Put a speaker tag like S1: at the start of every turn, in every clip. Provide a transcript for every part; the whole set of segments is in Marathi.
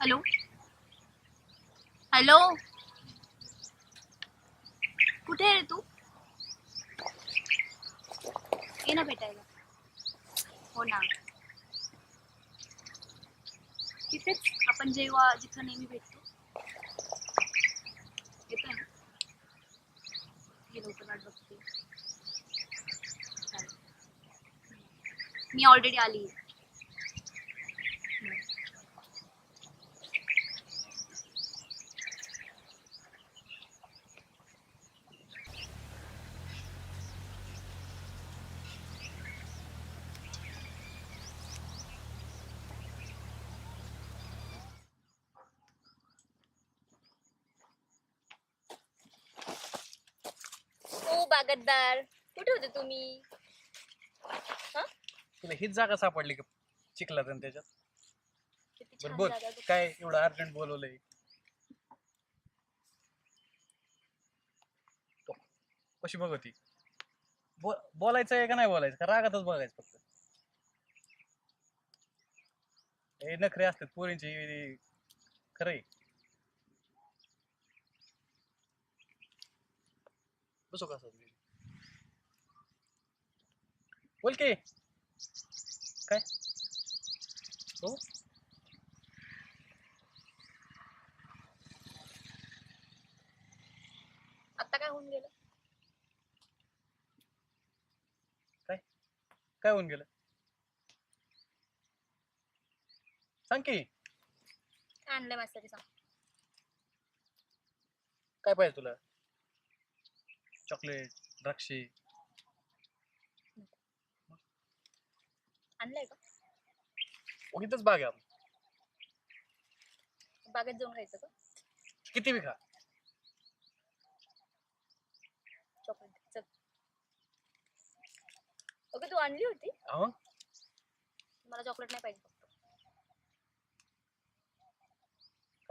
S1: हॅलो. हॅलो. कुठे आहे रे तू? ये ना भेटायला. हो ना. तिथेच आपण जेव्हा जिथं नेहमी भेटतो. येतोय ना? ये लवकर वाट बघते. मी ऑलरेडी आली आहे
S2: हो बागतदार कुठे होते तुम्ही?
S3: तुला हीच जागा सापडली का चिखलात आणि त्याच्यात?
S2: किती
S3: बरं
S2: छान
S3: बोल.
S2: जागा.
S3: काय एवढं अर्जंट बोलवलंय? तो, कशी बघ होती बो बोलायचं आहे का नाही बोलायचं? का रागातच बघायचं फक्त? हे नखरे असतात पोरींची खरंय बसू का असं? बोल की. काय? हो?
S2: आता काय होऊन गेलं?
S3: काय? होऊन गेलं? सांग की.
S2: काय आणलंय माझ्यासाठी सांग.
S3: काय पाहिजे तुला? चॉकलेट द्राक्षे.
S2: आणलंय का?
S3: उगीतच बाग आहे.
S2: बागेत जाऊन खायचं का?
S3: किती बी खा
S2: चॉकलेट चल. ओके तू आणली होती?
S3: हा मग?
S2: मला चॉकलेट नाही पाहिजे फक्त.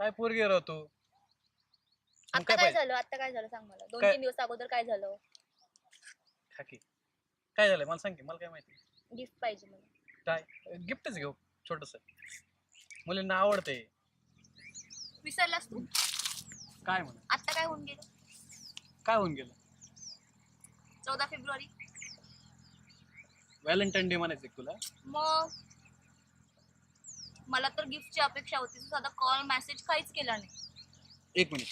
S3: काय पोरगी राव तू? मग
S2: आता
S3: काय
S2: काय
S3: पाहिजे?
S2: झालं? आता काय झालं सांग मला? दोन
S3: काय?
S2: तीन दिवस अगोदर काय झालं?
S3: खा की. काय झालंय? मला सांग की. मला काय माहिती?
S2: गिफ्ट पाहिजे मला.
S3: काय गिफ्टच घेऊ छोटस. मुलींना आवडते.
S2: विसरलास तू?
S3: काय म्हणा?
S2: आता काय होऊन गेलं?
S3: काय होऊन गेलं?
S2: चौदा फेब्रुवारी.
S3: व्हॅलेंटाईन डे म्हणायचं का तुला?
S2: मग? मला तर गिफ्टची अपेक्षा होती. तू साधा कॉल मेसेज काहीच केला नाही.
S3: एक मिनिट.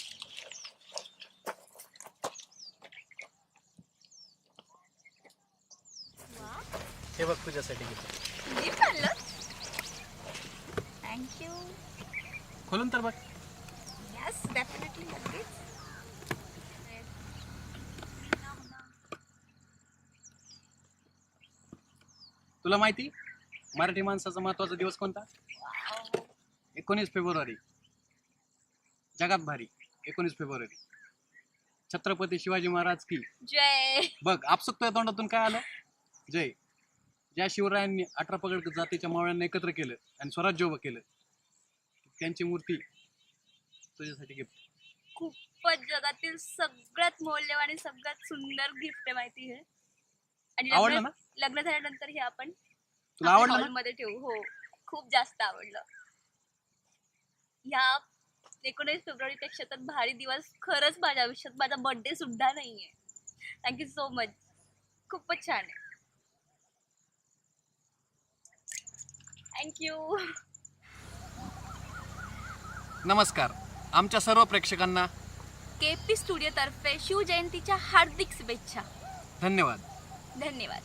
S3: हे बघ तुझ्यासाठी गिफ्ट.
S2: थँक्यू
S3: खोलून तर बघ.
S2: यस डेफिनेटली नक्कीच.
S3: तुला माहिती मराठी माणसाचा महत्त्वाचा दिवस कोणता? एकोणीस फेब्रुवारी. जगात भारी. एकोणीस फेब्रुवारी. छत्रपती शिवाजी महाराज की.
S2: जय.
S3: बघ आपसुकच्या तोंडातून काय आलं? जय. ज्या शिवरायांनी अठरा पगड जातीच्या मावळ्यांना एकत्र केलं आणि स्वराज्य उभं केलं त्यांची मूर्ती तुझ्यासाठी गिफ्ट
S2: खूपच जगातील सगळ्यात मौल्यवान आणि सगळ्यात सुंदर गिफ्ट आहे माहिती आहे. आणि
S3: आवडलं
S2: लग्न
S3: ना?
S2: लग्न झाल्यानंतर हे आपण
S3: तुला आवडलं ना?
S2: मध्ये ठेवू. हो खूप जास्त आवडलं. ह्या एकोणीस फेब्रुवारी पेक्षा तर भारी दिवस खरंच माझ्या आयुष्यात. माझा बर्थडे सुद्धा नाहीये. थँक्यू सो मच खूपच छान आहे. थँक्यू
S3: नमस्कार. आमच्या सर्व प्रेक्षकांना
S2: के पी स्टुडिओ तर्फे शिवजयंतीच्या हार्दिक शुभेच्छा.
S3: धन्यवाद.
S2: धन्यवाद.